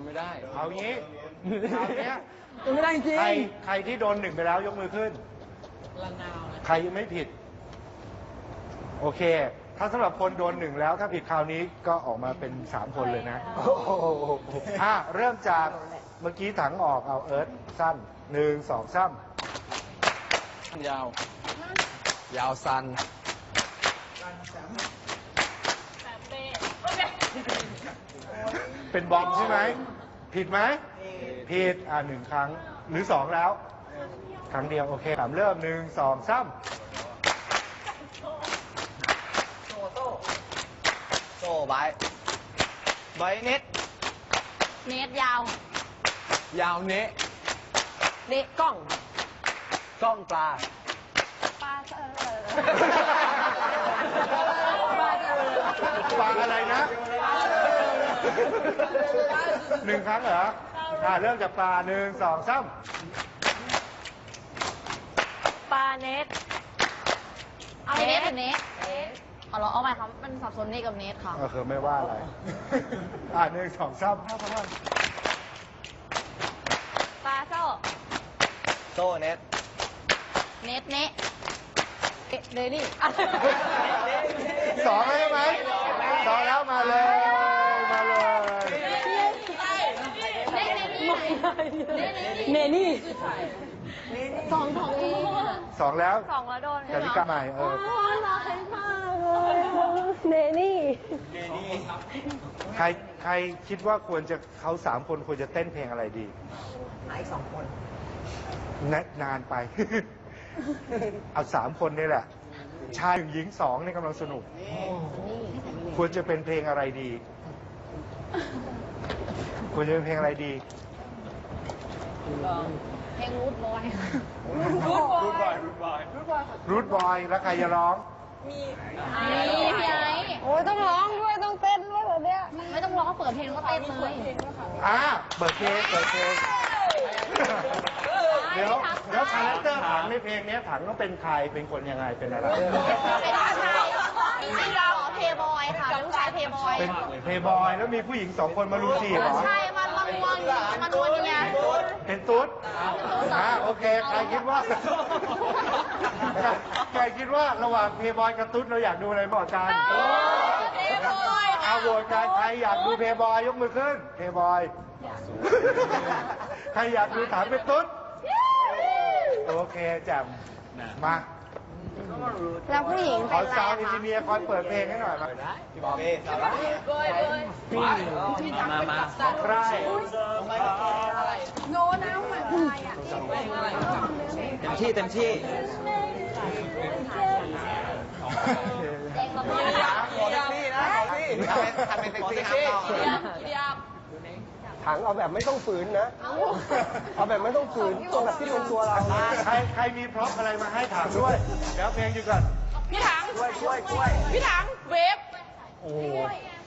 ำไม่ได้ เอางี้เอาเนี้ยไม่ได้จริง ใครใครที่โดนหนึ่งไปแล้วยกมือขึ้นใครยังไม่ผิด โอเค ถ้าสำหรับคนโดนหนึ่งแล้ว ถ้าผิดคราวนี้ก็ออกมาเป็นสามคนเลยนะอะเริ่มจากเมื่อกี้ถังออกเอาเอิร์ธสั้นหนึ่งสองสามยาว ยาวสันเป็ นบอมใช่ไหม ผิดไหม ผิด อ่าหนึ่งครั้ง หรือสองแล้ว ครั้งเดียว โอเคสามเริ่มหนึ่งสองสามโซ่ใบใบเน็ตเนตยาว ยาวเนะเนตกล้อง กล้องปลา ปลาเออฟังอะไรนะ หนึ่งครั้งเหรออ่าเริ่มจากปลาหนึ่งสองสามปลาเนตเอาเนตหรือเนตเอาเหรอเอาใหม่ครับ มันสับสนเนตกับเนตค่ะเออคือไม่ว่าอะไร อ่าหนึ่งสองสามปลาโซ่โซ่เน็ตเนตเนตเดนี่สองแล้วใช่ไหมสองแล้วมาเลย มาเลย เนนี่สองของเองสองแล้วสองแล้วโดนกติกาใหม่เออร้ายมากเลยเนนี่ใครใครคิดว่าควรจะเขาสามคนควรจะเต้นเพลงอะไรดีไหนสองคนนนานไป เอาสามคนนี่แหละ ชายหนึ่งหญิงสองนี่กำลังสนุก ควรจะเป็นเพลงอะไรดี ควรจะเป็นเพลงอะไรดี เพลงรูดบอยรูทบอยแล้วใครจะร้องนี่พี่ไอ้โอ้ยต้องร้องด้วยต้องเต้นด้วยแบบเนี้ยไม่ต้องร้องเปิดเพลงก็เต้นเลยอ่าเปิดเพลงเปิดเพลงเดี๋ยวเดี๋ยวคาแรคเตอร์ถังในเพลงเนี้ยถังต้องเป็นใครเป็นคนยังไงเป็นอะไรเป็นผู้ชายมีเราเพย์บอยค่ะเป็นผู้ชายเพย์บอยเป็นเพลย์บอยแล้วมีผู้หญิงสองคนมารูจีบเหรอใช่ มันมานวลมานวลยังไงเป็นตุ๊ดอ่าโอเค ใครคิดว่า ใครคิดว่าระหว่างเพย์บอยกับตุ๊ดเราอยากดูอะไรบอกกันเพย์บอยเอาโหวตกันใครอยากดูเพย์บอยยกมือขึ้น เพย์บอย ใครอยากดูถามเป็นตุ๊ด โอเคแจ่มมา แล้วผู้หญิงขอเป็นอะไรซาวด์อะอินคะจิเนียร์คอยเปิดเพลงให้หน่อยมาพี่บอลเบ้สาระมามาใครเต็มที่เต็มที่ ขอเซ็กซี่นะขอเซ็กซี่ทำเป็นเซ็กซี่ครับ ถังเอาแบบไม่ต้องฝืนนะ เอาแบบไม่ต้องฝืนตัวแบบที่เป็นตัวเราใครใครมีพร็อพอะไรมาให้ถามด้วย เดี๋ยวเพลงอยู่ก่อนพี่ถังช่วยช่วยช่วย พี่ถังเวฟโอ้โห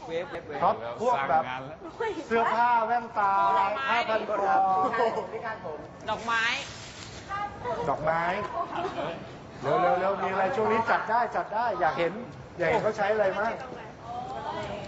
เวฟเวฟเวฟพร็อพพวกแบบเสื้อผ้าแว่นตาผ้าพันคอดอกไม้ ดอกไม้เร็วเร็วเร็วมีอะไรช่วงนี้จัดได้จัดได้อยากเห็นอยากเห็นเขาใช้อะไรมาก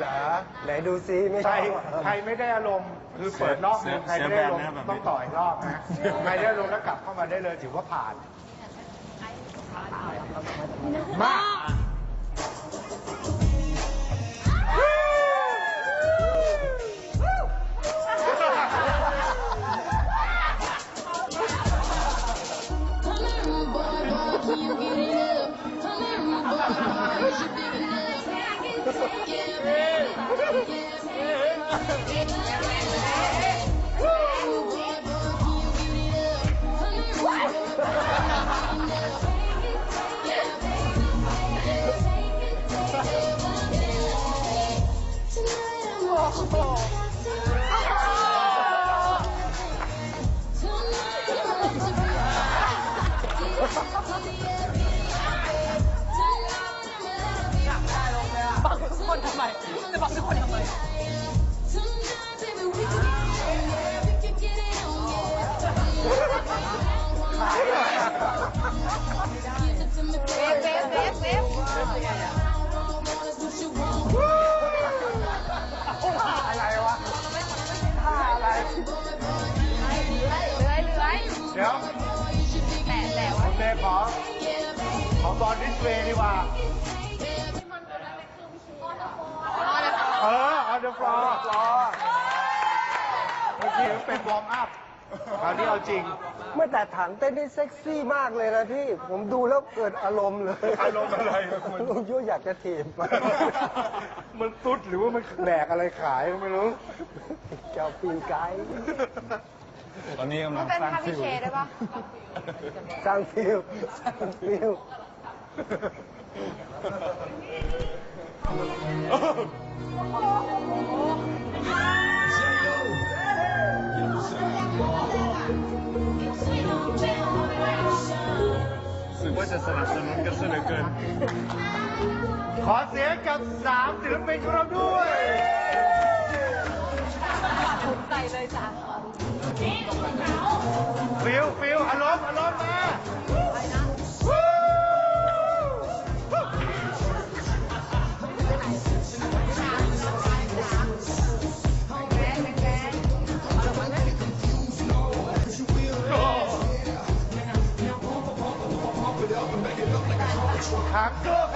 หรอ ไหนดูซิไม่ชใครอบเหรอใครไม่ได้อารมณ์คือเปิดรอบหนึงใครไม่ได้อารมณ์ต้องต่ออีกรอบนะใครได้อารมณ์แล้วกลับเข้ามาได้เลยถือว่าผ่าน มา Oh. แล้วโอเคขอ ขอบอลดิสเพลย์ดีกว่า เออ on the floor เมื่อกี้เป็นวอร์มอัพคราวนี้เอาจริง เมื่อแต่ถังเต้นนี่เซ็กซี่มากเลยนะพี่ ผมดูแล้วเกิดอารมณ์เลย อารมณ์อะไรอะคุณผมยุ่อยากจะถีบมันตุ๊ดหรือว่ามันแบกอะไรขายก็ไม่รู้เจ้าปีนไกด์ ตอนนี้กำลังเป็นสร้างพาพิฟิวเคได้ปะ สร้างฟิลสร้างฟิลรู้สึกว่าจะสนับสนุนกันซะเหลือเกิน ขอเสียงกับสามศิลปินของเราด้วยใจเลยจ้ะ ฟิลฟิลอารมณ์อารมณ์มาวู้ขังเขาวู้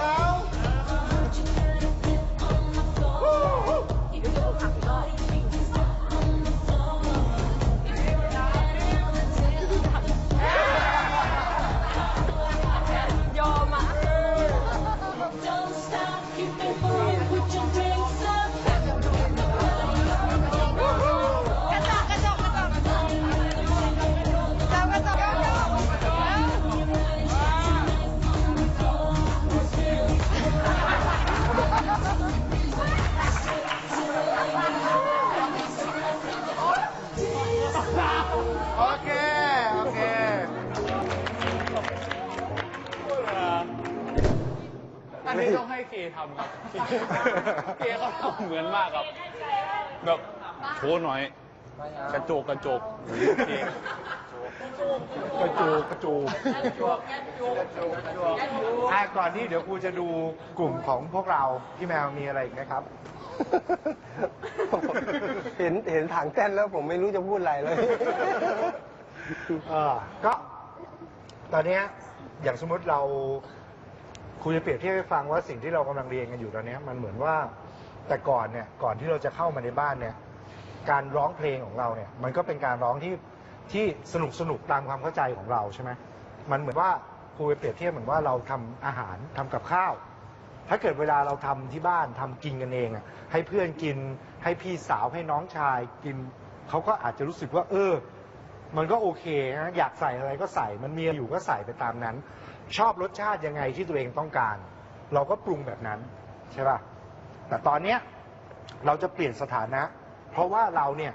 ำครับเคเขาทำเหมือนมากครับ แบบโชว์หน่อย กระโจกกระโจกเคกระจูกระจูอะก่อนที่เดี๋ยวครูจะดูกลุ่มของพวกเราพี่แมวมีอะไรอีกไหมครับ เห็นเห็นถังเต้นแล้วผมไม่รู้จะพูดอะไรเลยเออก็ ตอนเนี้ยอย่างสมมติเรา ครูจะเปรียบเทียบให้ฟังว่าสิ่งที่เรากำลังเรียนกันอยู่ตอนเนี้ยมันเหมือนว่าแต่ก่อนเนี่ยก่อนที่เราจะเข้ามาในบ้านเนี่ยการร้องเพลงของเราเนี่ยมันก็เป็นการร้องที่ที่สนุกสนุกตามความเข้าใจของเราใช่ไหมมันเหมือนว่าครูไปเปรียบเทียบเหมือนว่าเราทำอาหารทำกับข้าว ถ้าเกิดเวลาเราทำที่บ้านทำกินกันเองอะให้เพื่อนกินให้พี่สาวให้น้องชายกินเขาก็อาจจะรู้สึกว่า เออ มันก็โอเคนะอยากใส่อะไรก็ใส่มันมีอยู่ก็ใส่ไปตามนั้น ชอบรสชาติยังไงที่ตัวเองต้องการ เราก็ปรุงแบบนั้นใช่ป่ะแต่ตอนเนี้ยเราจะเปลี่ยนสถานะ เพราะว่าเราเนี่ย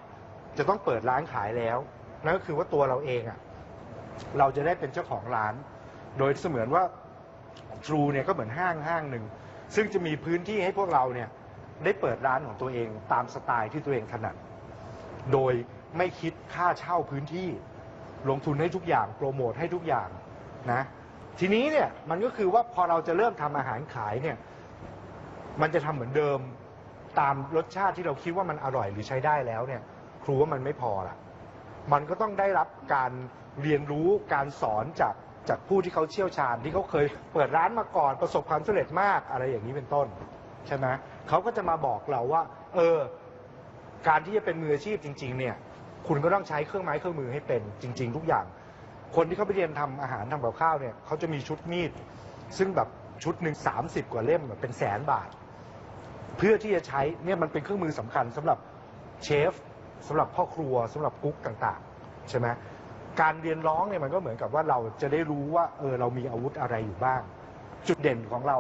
จะต้องเปิดร้านขายแล้วนั่นก็คือว่าตัวเราเองอะ่ะเราจะได้เป็นเจ้าของร้าน โดยเสมือนว่าทรูเนี่ยก็เหมือนห้างห้างหนึ่งซึ่งจะมีพื้นที่ให้พวกเราเนี่ยได้เปิดร้านของตัวเองตามสไตล์ที่ตัวเองถนัด โดยไม่คิดค่าเช่าพื้นที่ ลงทุนให้ทุกอย่าง โปรโมทให้ทุกอย่างนะ ทีนี้เนี่ยมันก็คือว่าพอเราจะเริ่มทำอาหารขายเนี่ย มันจะทำเหมือนเดิมตามรสชาติที่เราคิดว่ามันอร่อยหรือใช้ได้แล้วเนี่ย ครูว่ามันไม่พอละมันก็ต้องได้รับการเรียนรู้การสอนจากจากผู้ที่เขาเชี่ยวชาญที่เขาเคยเปิดร้านมาก่อนประสบความสำเร็จมากอะไรอย่างนี้เป็นต้นใช่ไหมเขาก็จะมาบอกเราว่า เออ การที่จะเป็นมืออาชีพจริง ๆ เนี่ย คุณก็ต้องใช้เครื่องไม้เครื่องมือให้เป็นจริง ๆ ทุกอย่าง คนที่เขาไปเรียนทำอาหารทำกับข้าวเนี่ยเขาจะมีชุดมีด ซึ่งแบบชุดหนึ่งสามสิบกว่าเล่มแบบเป็นแสนบาท เพื่อที่จะใช้เนี่ยมันเป็นเครื่องมือสำคัญสำหรับเชฟสำหรับพ่อครัวสำหรับกุ๊กต่างๆใช่ไหมการเรียนร้องเนี่ยมันก็เหมือนกับว่าเราจะได้รู้ว่าเออเรามีอาวุธอะไรอยู่บ้าง จุดเด่นของเรา